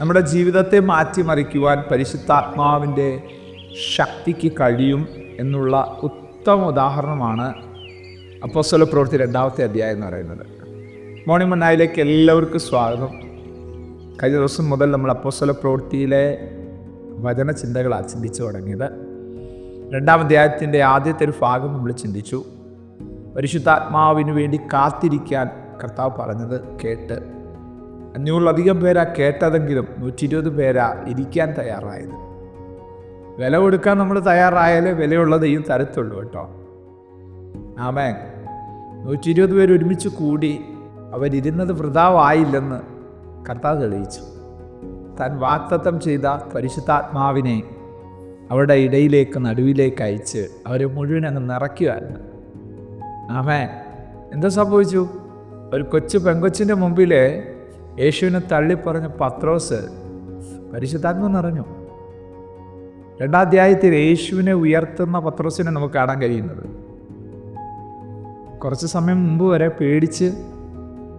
നമ്മുടെ ജീവിതത്തെ മാറ്റിമറിക്കുവാൻ പരിശുദ്ധാത്മാവിന്റെ ശക്തിക്ക് കഴിയും എന്നുള്ള ഉത്തമ ഉദാഹരണമാണ് അപ്പോസ്വല പ്രവൃത്തി രണ്ടാമത്തെ അധ്യായം എന്ന് പറയുന്നത്. മോർണിംഗ് മണ്ണായിലേക്ക് എല്ലാവർക്കും സ്വാഗതം. കഴിഞ്ഞ ദിവസം മുതൽ നമ്മൾ അപ്പോസ്വല പ്രവൃത്തിയിലെ വചന ചിന്തകളാണ് ചിന്തിച്ചു തുടങ്ങിയത്. രണ്ടാം അധ്യായത്തിന്റെ ആദ്യത്തെ ഒരു ഭാഗം നമ്മൾ ചിന്തിച്ചു. പരിശുദ്ധാത്മാവിന് വേണ്ടി കാത്തിരിക്കാൻ കർത്താവ് പറഞ്ഞത് കേട്ട് അഞ്ഞൂറിലധികം പേരാ കേട്ടതെങ്കിലും നൂറ്റി ഇരുപത് പേരാ ഇരിക്കാൻ തയ്യാറായത്. വില കൊടുക്കാൻ നമ്മൾ തയ്യാറായാലേ വിലയുള്ളത് ഈ തരത്തുള്ളൂ കേട്ടോ. ആമേ നൂറ്റി ഇരുപത് പേര് ഒരുമിച്ച് കൂടി അവരിരുന്നത് വൃതാവായില്ലെന്ന് കർത്താവ് തെളിയിച്ചു. താൻ വാക്തത്വം ചെയ്ത പരിശുദ്ധാത്മാവിനെ അവരുടെ ഇടയിലേക്ക് നടുവിലേക്ക് അയച്ച് അവരെ മുഴുവൻ അങ്ങ് നിറയ്ക്കുമായിരുന്നു ആമേ എന്താ സംഭവിച്ചു? ഒരു കൊച്ചു പെങ്കൊച്ചിന്റെ മുമ്പിൽ യേശുവിനെ തള്ളിപ്പറഞ്ഞ പത്രോസ് പരിശുദ്ധാത്മ നിറഞ്ഞു. രണ്ടാധ്യായത്തിൽ യേശുവിനെ ഉയർത്തുന്ന പത്രോസിനെ നമുക്ക് കാണാൻ കഴിയുന്നത്. കുറച്ച് സമയം മുമ്പ് വരെ പേടിച്ച്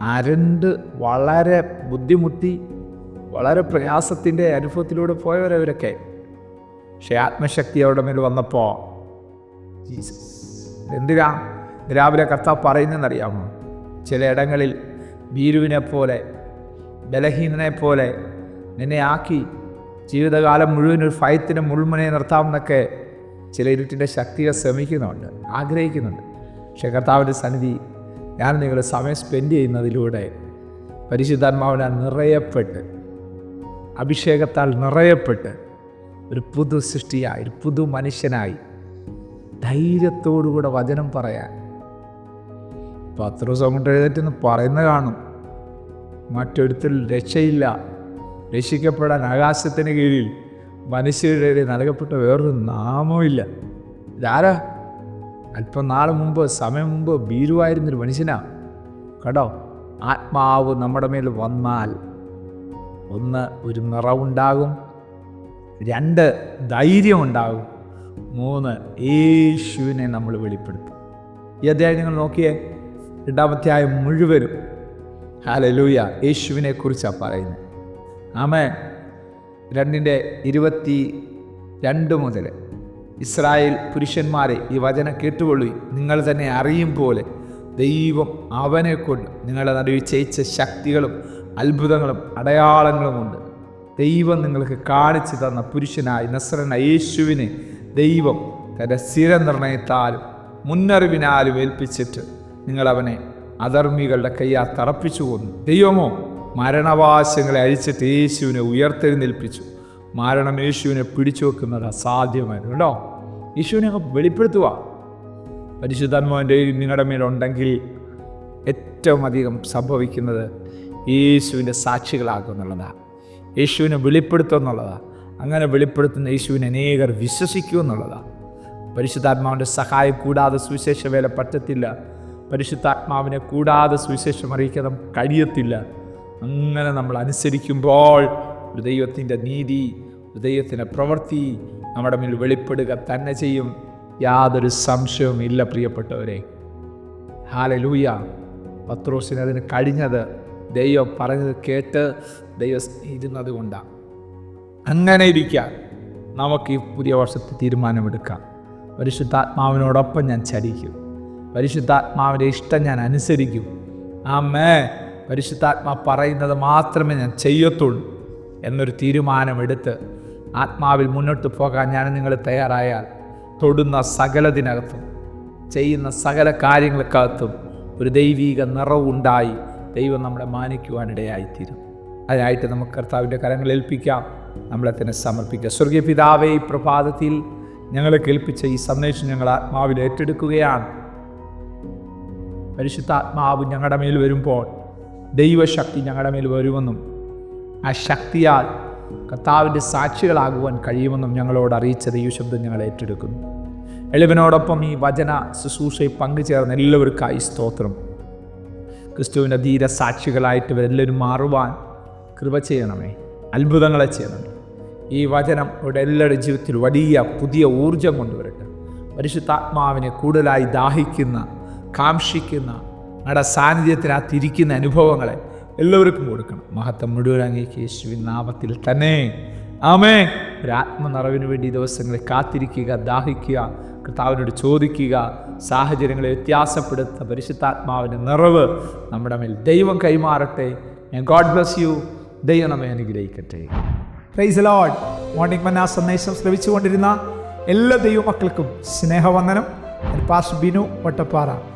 അരണ്ട് വളരെ ബുദ്ധിമുട്ടി വളരെ പ്രയാസത്തിന്റെ അനുഭവത്തിലൂടെ പോയവരവരൊക്കെ പക്ഷേ ആത്മശക്തി അവരുടെ മേൽ വന്നപ്പോൾ ജീസസ്. എന്തിനാ? രാവിലെ കർത്താവ് പറയുന്നതെന്നറിയാമോ? ചിലയിടങ്ങളിൽ ഭീരുവിനെ പോലെ ബലഹീനനെ പോലെ നിന്നെ ആക്കി ജീവിതകാലം മുഴുവൻ ഒരു ഭയത്തിന് മുൾമുനയെ നിർത്താമെന്നൊക്കെ ചില ഇരുട്ടിന്റെ ശക്തിയെ ശ്രമിക്കുന്നുണ്ട് ആഗ്രഹിക്കുന്നുണ്ട്. പക്ഷേ കർത്താവിന്റെ സന്നിധി ഞാൻ നിങ്ങൾ സമയം സ്പെൻഡ് ചെയ്യുന്നതിലൂടെ പരിശുദ്ധാത്മാവിനാൽ നിറയപ്പെട്ട് അഭിഷേകത്താൽ നിറയപ്പെട്ട് ഒരു പുതു സൃഷ്ടിയായി ഒരു പുതു മനുഷ്യനായി ധൈര്യത്തോടുകൂടെ വചനം പറയാൻ. പത്ര ദിവസം കൊണ്ട് എഴുന്നേറ്റ് പറയുന്ന കാണും. മറ്റൊരുത്തിൽ രക്ഷയില്ല. രക്ഷിക്കപ്പെടാൻ ആകാശത്തിന് കീഴിൽ മനുഷ്യരുടെ നൽകപ്പെട്ട വേറൊരു നാമമില്ല ഇതാരാ? അല്പം നാൾ മുമ്പ് സമയം മുമ്പ് ഭീരുവായിരുന്നൊരു മനുഷ്യനാ. കേട്ടോ ആത്മാവ് നമ്മുടെ മേൽ വന്നാൽ ഒന്ന് ഒരു നിറവുണ്ടാകും രണ്ട് ധൈര്യം ഉണ്ടാകും മൂന്ന് യേശുവിനെ നമ്മൾ വെളിപ്പെടുത്തും. ഈ അധ്യായം നിങ്ങൾ നോക്കിയേ? രണ്ടാമധ്യായം മുഴുവനും ഹാലലൂയ യേശുവിനെ കുറിച്ചാണ് പറയുന്നത്. ആമേ രണ്ടിന്റെ ഇരുപത്തി രണ്ട് മുതൽ ഇസ്രായേൽ പുരുഷന്മാരെ ഈ വചനം കേട്ടുകൊള്ളു. നിങ്ങൾ തന്നെ അറിയും പോലെ ദൈവം അവനെ കൊണ്ട് നിങ്ങളെ നടുവിൽ ചെയ്യിച്ച ശക്തികളും അത്ഭുതങ്ങളും അടയാളങ്ങളും ഉണ്ട് ദൈവം നിങ്ങൾക്ക് കാണിച്ചു തന്ന പുരുഷനായി നസ്രന യേശുവിനെ ദൈവം തന്റെ സ്ഥിരനിർണയത്താലും മുന്നറിവിനാലും ഏൽപ്പിച്ചിട്ട് നിങ്ങളവനെ അധർമ്മികളുടെ കയ്യാ തറപ്പിച്ചു കൊന്നു. ദൈവമോ മരണവാശങ്ങളെ അഴിച്ചിട്ട് യേശുവിനെ ഉയർത്തെഴുന്നേൽപ്പിച്ചു. മരണം യേശുവിനെ പിടിച്ചു വെക്കുന്നത് അസാധ്യമായിരുന്നു. കേട്ടോ യേശുവിനെ വെളിപ്പെടുത്തുക പരിശുദ്ധാത്മാവിന്റെ നിങ്ങളുടെ മേലുണ്ടെങ്കിൽ ഏറ്റവും അധികം സംഭവിക്കുന്നത് യേശുവിന്റെ സാക്ഷികളാകും എന്നുള്ളതാണ് യേശുവിനെ വെളിപ്പെടുത്തുക എന്നുള്ളതാണ് അങ്ങനെ വെളിപ്പെടുത്തുന്ന യേശുവിനെ അനേകർ വിശ്വസിക്കൂ എന്നുള്ളതാണ് പരിശുദ്ധാത്മാവിന്റെ സഹായം കൂടാതെ സുവിശേഷ വേല പറ്റത്തില്ല. പരിശുദ്ധാത്മാവിനെ കൂടാതെ സുവിശേഷം അറിയിക്കാൻ നമുക്ക് കഴിയത്തില്ല. അങ്ങനെ നമ്മൾ അനുസരിക്കുമ്പോൾ ഹൃദയത്തിന്റെ നീതി ഹൃദയത്തിന്റെ പ്രവൃത്തി നമ്മുടെ മേൽ വെളിപ്പെടുക തന്നെ ചെയ്യും. യാതൊരു സംശയവും ഇല്ല പ്രിയപ്പെട്ടവരെ. ഹാലലൂയ. പത്രോസിന് അതിന് കഴിഞ്ഞത് ദൈവം പറഞ്ഞത് കേട്ട് ദൈവം ഇരുന്നത് കൊണ്ടാണ് അങ്ങനെ ഇരിക്കാൻ നമുക്ക് ഈ പുതിയ വർഷത്തെ തീരുമാനമെടുക്കാം. പരിശുദ്ധാത്മാവിനോടൊപ്പം ഞാൻ ചരിക്കും. പരിശുദ്ധാത്മാവിന്റെ ഇഷ്ടം ഞാൻ അനുസരിക്കും. ആമേ പരിശുദ്ധാത്മാ പറയുന്നത് മാത്രമേ ഞാൻ ചെയ്യത്തുള്ളൂ എന്നൊരു തീരുമാനമെടുത്ത് ആത്മാവിൽ മുന്നോട്ട് പോകാൻ ഞാൻ നിങ്ങൾ തയ്യാറായാൽ തൊടുന്ന സകലതിനകത്തും ചെയ്യുന്ന സകല കാര്യങ്ങൾക്കകത്തും ഒരു ദൈവീക നിറവുണ്ടായി ദൈവം നമ്മളെ മാനിക്കുവാനിടയായിത്തീരും. അതിനായിട്ട് നമുക്ക് കർത്താവിന്റെ കരങ്ങൾ ഏൽപ്പിക്കാം. നമ്മളെ തന്നെ സമർപ്പിക്കുക സ്വർഗീയ പിതാവേ ഈ പ്രഭാതത്തിൽ ഞങ്ങളെ കേൾപ്പിച്ച ഈ സന്ദേശം ഞങ്ങൾ ആത്മാവിൽ ഏറ്റെടുക്കുകയാണ്. പരിശുദ്ധാത്മാവ് ഞങ്ങളുടെ മേൽ വരുമ്പോൾ ദൈവശക്തി ഞങ്ങളുടെ മേൽ വരുമെന്നും ആ ശക്തിയാൽ കർത്താവിന്റെ സാക്ഷികളാകുവാൻ കഴിയുമെന്നും ഞങ്ങളോട് അറിയിച്ച ദൈവശബ്ദം ഞങ്ങൾ ഏറ്റെടുക്കുന്നു. എളിവനോടൊപ്പം ഈ വചന ശുശ്രൂഷയിൽ പങ്കുചേർന്ന എല്ലാവർക്കായി സ്തോത്രം. ക്രിസ്തുവിന്റെ ധീര സാക്ഷികളായിട്ട് ഇവരെല്ലാവരും മാറുവാൻ കൃപ ചെയ്യണമേ. അത്ഭുതങ്ങളെ ചെയ്യണമേ. ഈ വചനം ഇവിടെ എല്ലാവരുടെ ജീവിതത്തിൽ വലിയ പുതിയ ഊർജം കൊണ്ടുവരട്ടെ. പരിശുദ്ധാത്മാവിനെ കൂടുതലായി ദാഹിക്കുന്ന കാംക്ഷിക്കുന്ന ഞങ്ങളുടെ സാന്നിധ്യത്തിനകത്തിരിക്കുന്ന അനുഭവങ്ങളെ എല്ലാവർക്കും കൊടുക്കണം. മഹത്വം മുഴുവൻ അങ്ങേക്ക് യേശുവിൻ നാമത്തിൽ തന്നെ. ആമേ ഒരു ആത്മനിറവിന് വേണ്ടി ദിവസങ്ങളെ കാത്തിരിക്കുക ദാഹിക്കുക കർത്താവിനോട് ചോദിക്കുക സാഹചര്യങ്ങളെ വ്യത്യാസപ്പെടുത്ത പരിശുദ്ധാത്മാവിന്റെ നിറവ് നമ്മുടെ മേൽ ദൈവം കൈമാറട്ടെ. ഗോഡ് ബ്ലസ് യു ദൈവം നമ്മെ അനുഗ്രഹിക്കട്ടെ. പ്രൈസ് ലോഡ് മോർണിംഗ് മന്ന സന്ദേശം ശ്രവിച്ചുകൊണ്ടിരുന്ന എല്ലാ ദൈവമക്കൾക്കും സ്നേഹവന്ദനം. പാസ് ബിനു വട്ടപ്പാറ.